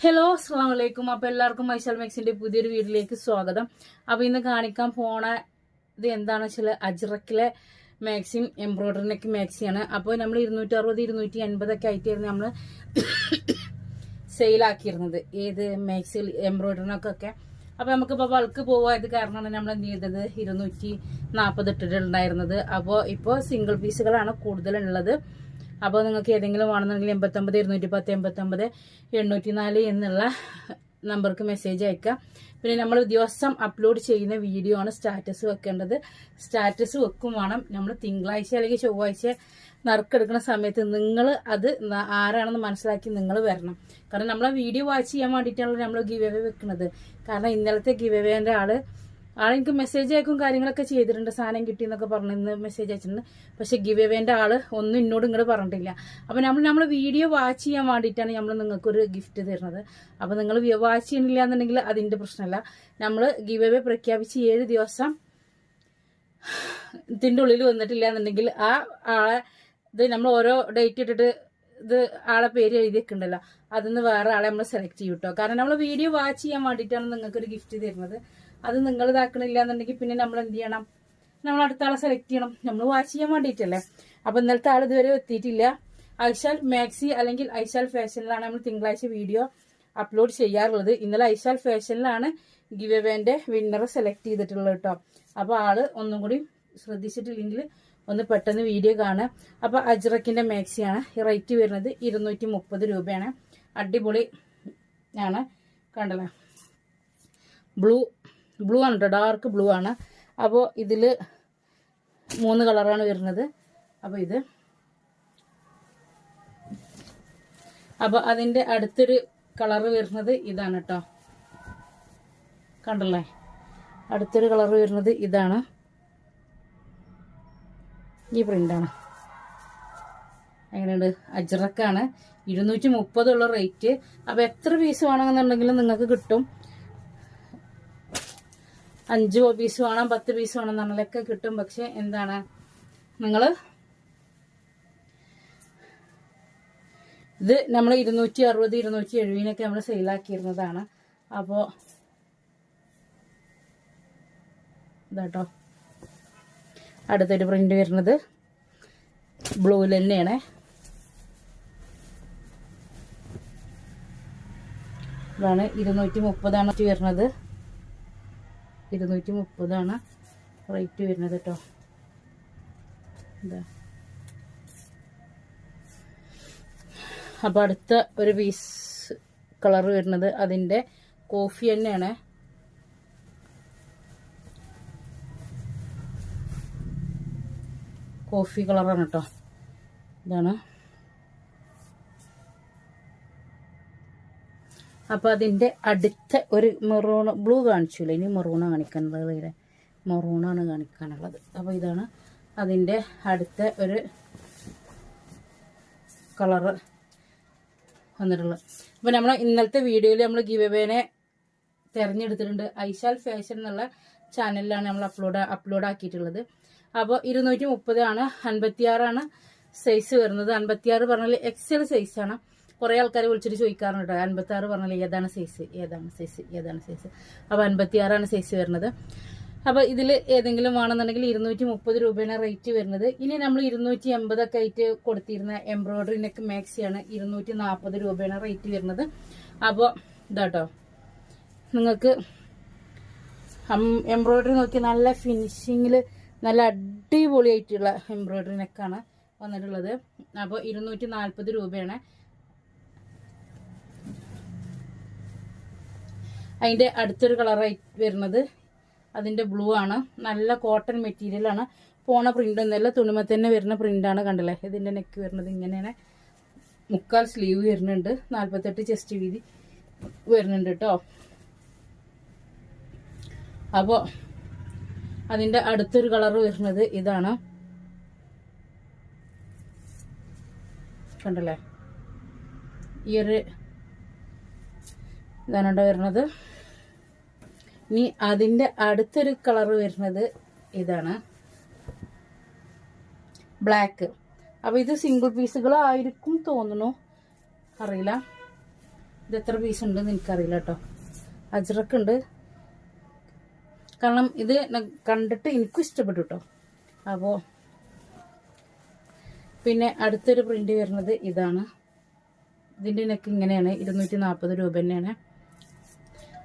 Hello അസ്സാം വലൈക്കും അപ്പൊ എല്ലാവർക്കും മൈസൽ മെക്സിന്റെ പുതിയൊരു വീട്ടിലേക്ക് സ്വാഗതം. അപ്പോൾ ഇന്ന് കാണിക്കാൻ പോണ ഇത് എന്താണെന്ന് വെച്ചാൽ അജ്രക്കിലെ മാക്സിം എംബ്രോയിഡറിനൊക്കെ മാക്സിയാണ് അപ്പോൾ നമ്മൾ ഇരുന്നൂറ്റി അറുപത് ഇരുന്നൂറ്റി അൻപതൊക്കെ ആയിട്ടായിരുന്നു നമ്മൾ സെയിലാക്കിയിരുന്നത് ഏത് മാക്സിൽ എംബ്രോയിഡറിനൊക്കെ അപ്പൊ നമുക്കിപ്പോൾ ബൾക്ക് പോവായത് കാരണമാണ് നമ്മൾ എന്ത് ചെയ്തത്? ഇരുന്നൂറ്റി നാൽപ്പത് ഇട്ടിട്ടുണ്ടായിരുന്നത് അപ്പോൾ ഇപ്പോൾ സിംഗിൾ പീസുകളാണ് കൂടുതലുള്ളത്. അപ്പോൾ നിങ്ങൾക്ക് ഏതെങ്കിലും വേണമെന്നുണ്ടെങ്കിൽ എൺപത്തൊമ്പത് ഇരുന്നൂറ്റി പത്ത് എൺപത്തൊമ്പത് എണ്ണൂറ്റി നാല് എന്നുള്ള നമ്പർക്ക് മെസ്സേജ് അയക്കാം. പിന്നെ നമ്മൾ ദിവസം അപ്ലോഡ് ചെയ്യുന്ന വീഡിയോ ആണ് സ്റ്റാറ്റസ് വെക്കേണ്ടത്. സ്റ്റാറ്റസ് വെക്കും വേണം. നമ്മൾ തിങ്കളാഴ്ച അല്ലെങ്കിൽ ചൊവ്വാഴ്ച നറുക്കെടുക്കുന്ന സമയത്ത് നിങ്ങൾ അത് ആരാണെന്ന് മനസ്സിലാക്കി നിങ്ങൾ വരണം. കാരണം നമ്മളെ വീഡിയോ വാച്ച് ചെയ്യാൻ വേണ്ടിയിട്ടാണല്ലോ നമ്മൾ ഗിവ് അവേ വെക്കുന്നത്. കാരണം ഇന്നലത്തെ ഗിവ് അവേന്റെ ആൾ ആളെനിക്ക് മെസ്സേജ് അയക്കും കാര്യങ്ങളൊക്കെ ചെയ്തിട്ടുണ്ട്. സാധനം കിട്ടി എന്നൊക്കെ പറഞ്ഞു ഇന്ന് മെസ്സേജ് അയച്ചിട്ടുണ്ട്. പക്ഷെ ഗിവ് എവേന്റെ ആൾ ഒന്നും എന്നോട് ഇങ്ങോട്ട് പറഞ്ഞിട്ടില്ല. അപ്പൊ നമ്മൾ നമ്മൾ വീഡിയോ വാച്ച് ചെയ്യാൻ വേണ്ടിയിട്ടാണ് നമ്മൾ നിങ്ങൾക്കൊരു ഗിഫ്റ്റ് തരുന്നത്. അപ്പൊ നിങ്ങൾ വാച്ച് ചെയ്യണില്ല എന്നുണ്ടെങ്കിൽ അതിന്റെ പ്രശ്നമല്ല. നമ്മൾ ഗിവ് എവേ പ്രഖ്യാപിച്ച് ഏഴ് ദിവസം ഇതിന്റെ ഉള്ളിൽ വന്നിട്ടില്ല എന്നുണ്ടെങ്കിൽ ആ ആളെ ഇത് നമ്മൾ ഓരോ ഡേറ്റ് ഇട്ടിട്ട് ഇത് ആളെ പേര് എഴുതി വെക്കണ്ടല്ലോ. അതിന്ന് വേറെ ആളെ നമ്മൾ സെലക്ട് ചെയ്യും കേട്ടോ കാരണം നമ്മൾ വീഡിയോ വാച്ച് ചെയ്യാൻ വേണ്ടിയിട്ടാണ് നിങ്ങൾക്കൊരു ഗിഫ്റ്റ് തരുന്നത്. അത് നിങ്ങൾ ഇതാക്കണില്ല എന്നുണ്ടെങ്കിൽ പിന്നെ നമ്മൾ എന്ത് ചെയ്യണം? നമ്മൾ അടുത്ത ആളെ സെലക്ട് ചെയ്യണം. നമ്മൾ വാച്ച് ചെയ്യാൻ വേണ്ടിയിട്ടല്ലേ? അപ്പൊ ഇന്നലത്തെ ആൾ ഇതുവരെ എത്തിയിട്ടില്ല. ഐശാൽ മാക്സി അല്ലെങ്കിൽ ഐശാൽ ഫാഷനിലാണ് നമ്മൾ തിങ്കളാഴ്ച വീഡിയോ അപ്ലോഡ് ചെയ്യാറുള്ളത്. ഇന്നലെ ഐശാൽ ഫാഷനിലാണ് ഗിവ് എവേന്റെ വിന്നറെ സെലക്ട് ചെയ്തിട്ടുള്ളത് കേട്ടോ. അപ്പൊ ആൾ ഒന്നും കൂടി ശ്രദ്ധിച്ചിട്ടില്ലെങ്കിൽ ഒന്ന് പെട്ടെന്ന് വീഡിയോ കാണുക. അപ്പൊ അജ്രക്കിന്റെ മാക്സിയാണ്. റേറ്റ് വരുന്നത് ഇരുന്നൂറ്റി മുപ്പത് രൂപയാണ്. അടിപൊളി ആണ്. കണ്ടല്ലേ? ബ്ലൂ ബ്ലൂ ആണ് കേട്ടോ ഡാർക്ക് ബ്ലൂ ആണ്. അപ്പോൾ ഇതിൽ മൂന്ന് കളറാണ് വരുന്നത്. അപ്പോൾ ഇത്. അപ്പോൾ അതിന്റെ അടുത്തൊരു കളറ് വരുന്നത് ഇതാണ് കേട്ടോ കണ്ടല്ലേ? അടുത്തൊരു കളർ വരുന്നത് ഇതാണ്. ഈ പ്രിന്റാണ് എങ്ങനെയുണ്ട്? അജ്രക്കാണ്. ഇരുന്നൂറ്റി മുപ്പതുള്ള റേറ്റ് അപ്പോൾ എത്ര പീസ് വേണമെന്നുണ്ടെങ്കിലും നിങ്ങൾക്ക് കിട്ടും. അഞ്ച് പീസ് വേണം പത്ത് പീസ് വേണം എന്നുള്ളതൊക്കെ കിട്ടും. പക്ഷെ എന്താണ്? നിങ്ങൾ ഇത് നമ്മൾ ഇരുന്നൂറ്റി അറുപത് ഇരുന്നൂറ്റി എഴുപതിനൊക്കെ നമ്മൾ സെയിലാക്കിയിരുന്നതാണ് അപ്പോൾ ഇതാട്ടോ. അടുത്തൊരു പ്രിന്റ് വരുന്നത് ബ്ലൂവിൽ തന്നെയാണ് ഇതാണ് ഇരുന്നൂറ്റി മുപ്പതാണ് വരുന്നത്. ഇരുന്നൂറ്റി മുപ്പതാണ് റേറ്റ് വരുന്നത് കേട്ടോ. അപ്പോൾ അടുത്ത ഒരു പീസ് കളർ വരുന്നത് അതിന്റെ കോഫി തന്നെയാണ്. കോഫി കളറാണ് കേട്ടോ. ഇതാണ്. അപ്പോൾ അതിന്റെ അടുത്ത ഒരു മെറൂൺ ബ്ലൂ കാണിച്ചില്ല ഇനി മെറൂണാണ് കാണിക്കാനുള്ളത് ഇവിടെ മെറൂണാണ് കാണിക്കാനുള്ളത്. അപ്പോൾ ഇതാണ് അതിന്റെ അടുത്ത ഒരു കളറ് വന്നിട്ടുള്ളത്. അപ്പോൾ നമ്മൾ ഇന്നത്തെ വീഡിയോയിൽ നമ്മൾ ഗീവേനെ തിരഞ്ഞെടുത്തിട്ടുണ്ട്. ഐശാൽ ഫാഷൻ എന്നുള്ള ചാനലിലാണ് നമ്മൾ അപ്ലോഡ് അപ്ലോഡ് ആക്കിയിട്ടുള്ളത്. അപ്പോൾ ഇരുന്നൂറ്റി മുപ്പതാണ് അൻപത്തിയാറാണ് സൈസ് വരുന്നത്. അൻപത്തിയാറ് പറഞ്ഞാൽ എക്സൽ സൈസാണ് കുറേ ആൾക്കാർ വിളിച്ചിട്ട് ചോദിക്കാറുണ്ട് കേട്ടോ. അൻപത്തി ആറ് പറഞ്ഞാൽ ഏതാണ് സൈസ് ഏതാണ് സൈസ് ഏതാണ് സൈസ് അപ്പോൾ അൻപത്തിയാറാണ് സൈസ് വരുന്നത്. അപ്പോൾ ഇതിൽ ഏതെങ്കിലും വേണമെന്നുണ്ടെങ്കിൽ ഇരുന്നൂറ്റി മുപ്പത് രൂപയാണ് റേറ്റ് വരുന്നത്. ഇനി നമ്മൾ ഇരുന്നൂറ്റി എൺപതൊക്കെ ആയിട്ട് കൊടുത്തിരുന്ന എംബ്രോയിഡറി നെക്ക് മാക്സിയാണ് ഇരുന്നൂറ്റി നാൽപ്പത് രൂപയാണ് റേറ്റ് വരുന്നത്. അപ്പോൾ ഇതാട്ടോ. നിങ്ങൾക്ക് എംബ്രോയിഡറി നോക്കി നല്ല ഫിനിഷിങ്ങിൽ നല്ല അടിപൊളിയായിട്ടുള്ള എംബ്രോയിഡറി നെക്കാണ് വന്നിട്ടുള്ളത്. അപ്പോൾ ഇരുന്നൂറ്റി നാൽപ്പത് രൂപയാണ്. അതിന്റെ അടുത്തൊരു കളറായി വരുന്നത് അതിന്റെ ബ്ലൂ ആണ്. നല്ല കോട്ടൺ മെറ്റീരിയലാണ് പോണ പ്രിന്റ് ഒന്നുമല്ല തുണിമ തന്നെ വരുന്ന പ്രിന്റാണ് കണ്ടല്ലേ? ഇതിന്റെ നെക്ക് വരുന്നത് ഇങ്ങനെയാണ്. മുക്കാൽ സ്ലീവ് വരുന്നുണ്ട്. നാൽപ്പത്തെട്ട് ചെസ്റ്റ് വീതി വരുന്നുണ്ട് കേട്ടോ അപ്പോൾ അതിന്റെ അടുത്തൊരു കളർ വരുന്നത് ഇതാണ്. കണ്ടല്ലേ? ഈ ഒരു ഇതാണ് വരുന്നത്. ഇനി അതിന്റെ അടുത്തൊരു കളർ വരുന്നത് ഇതാണ്. ബ്ലാക്ക് അപ്പോൾ ഇത് സിംഗിൾ പീസുകളായിരിക്കും തോന്നുന്നു. അറിയില്ല. ഇത് എത്ര പീസ് ഉണ്ടെന്ന് എനിക്കറിയില്ല കേട്ടോ അജ്രക്കുണ്ട്. കാരണം ഇത് കണ്ടിട്ട് എനിക്കും ഇഷ്ടപ്പെട്ടു കേട്ടോ അപ്പോൾ പിന്നെ അടുത്തൊരു പ്രിന്റ് വരുന്നത് ഇതാണ്. ഇതിന്റെ നെക്ക് ഇങ്ങനെയാണ്. ഇരുന്നൂറ്റി നാൽപ്പത് രൂപ തന്നെയാണ്.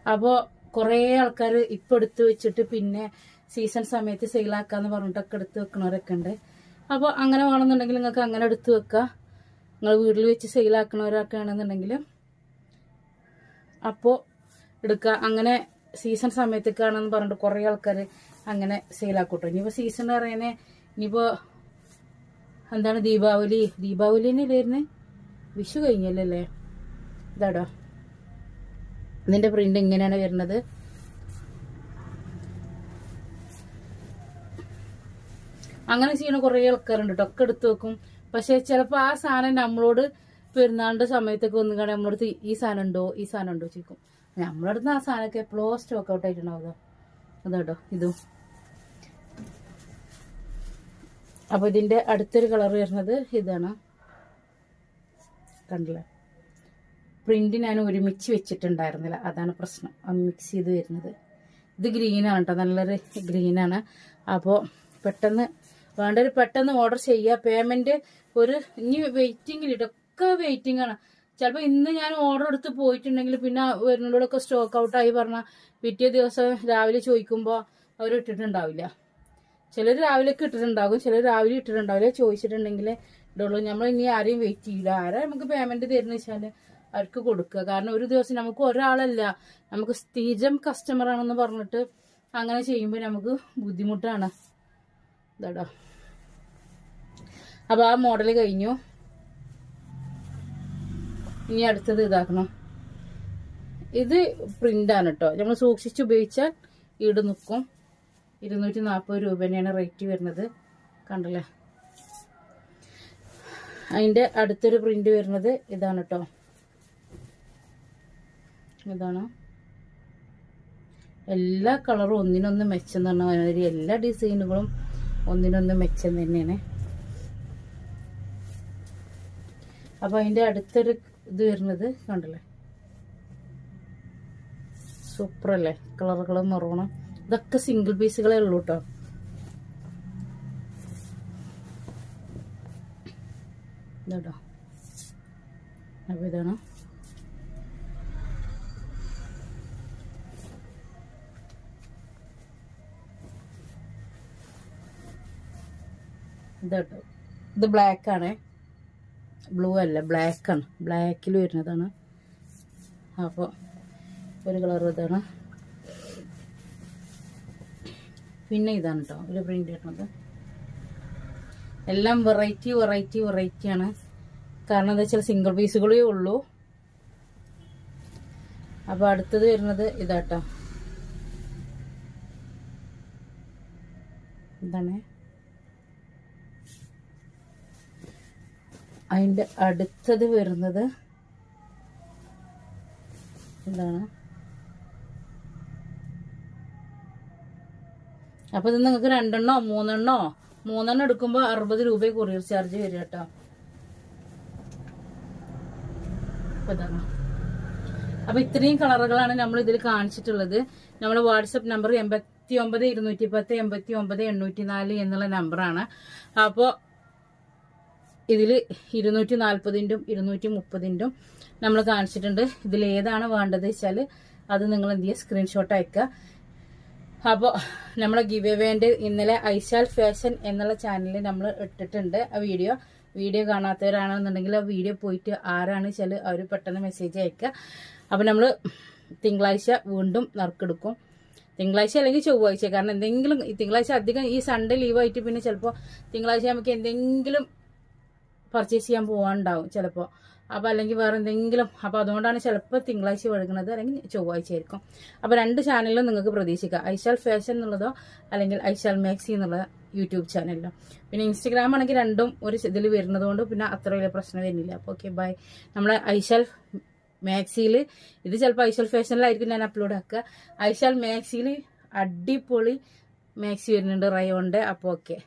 അപ്പോൾ കുറേ ആൾക്കാർ ഇപ്പൊ എടുത്ത് വെച്ചിട്ട് പിന്നെ സീസൺ സമയത്ത് സെയിലാക്കാന്ന് പറഞ്ഞിട്ടൊക്കെ എടുത്ത് വെക്കണവരൊക്കെ ഉണ്ട് അപ്പോൾ അങ്ങനെ വേണമെന്നുണ്ടെങ്കിൽ നിങ്ങൾക്ക് അങ്ങനെ എടുത്ത് വെക്കുക നിങ്ങൾ വീട്ടിൽ വെച്ച് സെയിലാക്കണവരൊക്കെ ആണെന്നുണ്ടെങ്കിൽ അപ്പോൾ എടുക്കുക അങ്ങനെ സീസൺ സമയത്തേക്കാണെന്ന് പറഞ്ഞിട്ട് കുറേ ആൾക്കാർ അങ്ങനെ സെയിലാക്കൂട്ടോ ഇനിയിപ്പോൾ സീസൺ പറയുന്നത് ഇനിയിപ്പോൾ എന്താണ് ദീപാവലി? ദീപാവലി തന്നെ ഇല്ലായിരുന്നു വിഷു കഴിഞ്ഞല്ലേ? ഇതാടോ. ഇതിന്റെ പ്രിന്റ് ഇങ്ങനെയാണ് വരുന്നത്. അങ്ങനെ ചെയ്യുന്ന കുറേ ആൾക്കാരുണ്ട് കേട്ടോ ഒക്കെ എടുത്തു വെക്കും. പക്ഷെ ചിലപ്പോൾ ആ സാധനം നമ്മളോട് പെരുന്നാളിന്റെ സമയത്തൊക്കെ ഒന്നും കാണാൻ നമ്മളടുത്ത് ഈ സാധനം ഉണ്ടോ ഈ സാധനം ഉണ്ടോ ചോദിക്കും. നമ്മളടുത്ത് ആ സാധനമൊക്കെ എപ്പോഴോ സ്റ്റോക്ക് ഔട്ട് ആയിട്ടുണ്ടാവുക. കേട്ടോ ഇതും. അപ്പൊ ഇതിന്റെ അടുത്തൊരു കളർ വരുന്നത് ഇതാണ്. കണ്ടില്ലേ? പ്രിന്റ് ഞാൻ ഒരുമിച്ച് വെച്ചിട്ടുണ്ടായിരുന്നില്ല. അതാണ് പ്രശ്നം. മിക്സ് ചെയ്ത് വരുന്നത്. ഇത് ഗ്രീനാണ് കേട്ടോ നല്ലൊരു ഗ്രീനാണ് അപ്പോൾ പെട്ടെന്ന് വേണ്ടൊരു പെട്ടെന്ന് ഓർഡർ ചെയ്യുക പേയ്മെന്റ് ഒരു ഇനി വെയിറ്റിംഗിൽ ഇതൊക്കെ വെയിറ്റിംഗ് ആണ്. ചിലപ്പോൾ ഇന്ന് ഞാൻ ഓർഡർ എടുത്ത് പോയിട്ടുണ്ടെങ്കിൽ പിന്നെ വരുന്നതോടൊക്കെ സ്റ്റോക്ക് ഔട്ടായി പറഞ്ഞാൽ പിറ്റേ ദിവസം രാവിലെ ചോദിക്കുമ്പോൾ അവർ ഇട്ടിട്ടുണ്ടാവില്ല. ചിലർ രാവിലെ ഇട്ടിട്ടുണ്ടാകും. ചിലർ രാവിലെ ഇട്ടിട്ടുണ്ടാവില്ല. ചോദിച്ചിട്ടുണ്ടെങ്കിൽ ഇടുള്ളൂ. നമ്മൾ ഇനി ആരെയും വെയിറ്റ് ചെയ്യില്ല ആരാ നമുക്ക് പേയ്മെന്റ് തരുന്ന വെച്ചാൽ അവർക്ക് കൊടുക്കുക. കാരണം ഒരു ദിവസം നമുക്ക് ഒരാളല്ല. നമുക്ക് സ്ഥിരം കസ്റ്റമർ ആണെന്ന് പറഞ്ഞിട്ട് അങ്ങനെ ചെയ്യുമ്പോൾ നമുക്ക് ബുദ്ധിമുട്ടാണ്. ഇതാടാ. അപ്പൊ ആ മോഡൽ കഴിഞ്ഞു. ഇനി അടുത്തത് ഇതാക്കണം. ഇത് പ്രിന്റാണ് കേട്ടോ നമ്മൾ സൂക്ഷിച്ച് ഉപയോഗിച്ചാൽ ഈട് നിൽക്കും. ഇരുന്നൂറ്റി നാൽപ്പത് രൂപ തന്നെയാണ് റേറ്റ് വരുന്നത്. കണ്ടല്ലേ? അതിന്റെ അടുത്തൊരു പ്രിന്റ് വരുന്നത് ഇതാണ് കേട്ടോ ഇതാണ്. എല്ലാ കളറും ഒന്നിനൊന്ന് മെച്ചം തന്നെ മാതിരി എല്ലാ ഡിസൈനുകളും ഒന്നിനൊന്ന് മെച്ചം തന്നെയാണ്. അപ്പൊ അതിന്റെ അടുത്തൊരു ഇത് വരുന്നത് കണ്ടല്ലേ? സൂപ്പർ അല്ലേ? കളറുകൾ മെറൂണും ഇതൊക്കെ സിംഗിൾ പീസുകളേ ഉള്ളൂ കേട്ടോ ഇതാണ്. ഇതാട്ടോ. ഇത് ബ്ലാക്ക് ആണ്. ബ്ലൂ അല്ല ബ്ലാക്ക് ആണ്. ബ്ലാക്കിൽ വരുന്നതാണ്. അപ്പോൾ ഒരു കളർ ഇതാണ്. പിന്നെ ഇതാണ് കേട്ടോ ഒരു പ്രിന്റ് കിട്ടുന്നത് എല്ലാം വെറൈറ്റി വെറൈറ്റി വെറൈറ്റിയാണ് കാരണം എന്താ വെച്ചാൽ സിംഗിൾ പീസുകളേ ഉള്ളൂ. അപ്പോൾ അടുത്തത് വരുന്നത് ഇതാട്ടോ. എന്താണ് അതിന്റെ അടുത്തത് വരുന്നത് എന്താണ്? അപ്പൊ ഇത് നിങ്ങൾക്ക് രണ്ടെണ്ണോ മൂന്നെണ്ണോ? മൂന്നെണ്ണം എടുക്കുമ്പോൾ അറുപത് രൂപ കൊറിയർ ചാർജ് വരും കേട്ടോ. അപ്പൊ ഇതാണ് ഇത്രയും കളറുകളാണ് നമ്മൾ ഇതിൽ കാണിച്ചിട്ടുള്ളത്. നമ്മുടെ വാട്സപ്പ് നമ്പർ എൺപത്തി ഒമ്പത് ഇരുന്നൂറ്റി പത്ത് എൺപത്തി ഒമ്പത് എണ്ണൂറ്റി നാല് എന്നുള്ള നമ്പറാണ്. അപ്പോൾ ഇതിൽ ഇരുന്നൂറ്റി നാൽപ്പതിന്റെയും ഇരുന്നൂറ്റി മുപ്പതിന്റെയും നമ്മൾ കാണിച്ചിട്ടുണ്ട്. ഇതിൽ ഏതാണ് വേണ്ടത് വെച്ചാൽ അത് നിങ്ങൾ എന്ത് ചെയ്യുക സ്ക്രീൻഷോട്ട് അയക്കുക അപ്പോൾ നമ്മൾ ഗിവ് എവേന്റെ ഇന്നലെ ഐശാൽ ഫാഷൻ എന്നുള്ള ചാനലിൽ നമ്മൾ ഇട്ടിട്ടുണ്ട് ആ വീഡിയോ വീഡിയോ കാണാത്തവരാണെന്നുണ്ടെങ്കിൽ ആ വീഡിയോ പോയിട്ട് ആരാണ് വെച്ചാൽ അവർ പെട്ടെന്ന് മെസ്സേജ് അയക്കുക അപ്പോൾ നമ്മൾ തിങ്കളാഴ്ച വീണ്ടും നറുക്കെടുക്കും. തിങ്കളാഴ്ച അല്ലെങ്കിൽ ചൊവ്വാഴ്ച. കാരണം എന്തെങ്കിലും തിങ്കളാഴ്ച അധികം ഈ സൺഡേ ലീവായിട്ട് പിന്നെ ചിലപ്പോൾ തിങ്കളാഴ്ച നമുക്ക് എന്തെങ്കിലും പർച്ചേസ് ചെയ്യാൻ പോകാനുണ്ടാവും ചിലപ്പോൾ അപ്പോൾ അല്ലെങ്കിൽ വേറെ എന്തെങ്കിലും അപ്പോൾ അതുകൊണ്ടാണ് ചിലപ്പോൾ തിങ്കളാഴ്ച വഴുകുന്നത് അല്ലെങ്കിൽ ചൊവ്വാഴ്ച ആയിരിക്കും അപ്പോൾ രണ്ട് ചാനലിലും നിങ്ങൾക്ക് പ്രതീക്ഷിക്കാം. ഐശാൽ ഫാഷൻ എന്നുള്ളതോ അല്ലെങ്കിൽ ഐശാൽ മാക്സി എന്നുള്ള യൂട്യൂബ് ചാനലിലോ പിന്നെ ഇൻസ്റ്റഗ്രാം ആണെങ്കിൽ രണ്ടും ഒരു ഇതിൽ വരുന്നത് കൊണ്ട് പിന്നെ അത്ര വലിയ പ്രശ്നം വരുന്നില്ല. അപ്പോൾ ഓക്കെ ബൈ നമ്മളെ ഐശാൽ മാക്സിയിൽ ഇത് ചിലപ്പോൾ ഐശാൽ ഫാഷനിലായിരിക്കും ഞാൻ അപ്ലോഡ് ആക്കുക. ഐശാൽ മാക്സിയിൽ അടിപൊളി മാക്സി വരുന്നുണ്ട് റയോണ്ട് അപ്പോൾ ഓക്കെ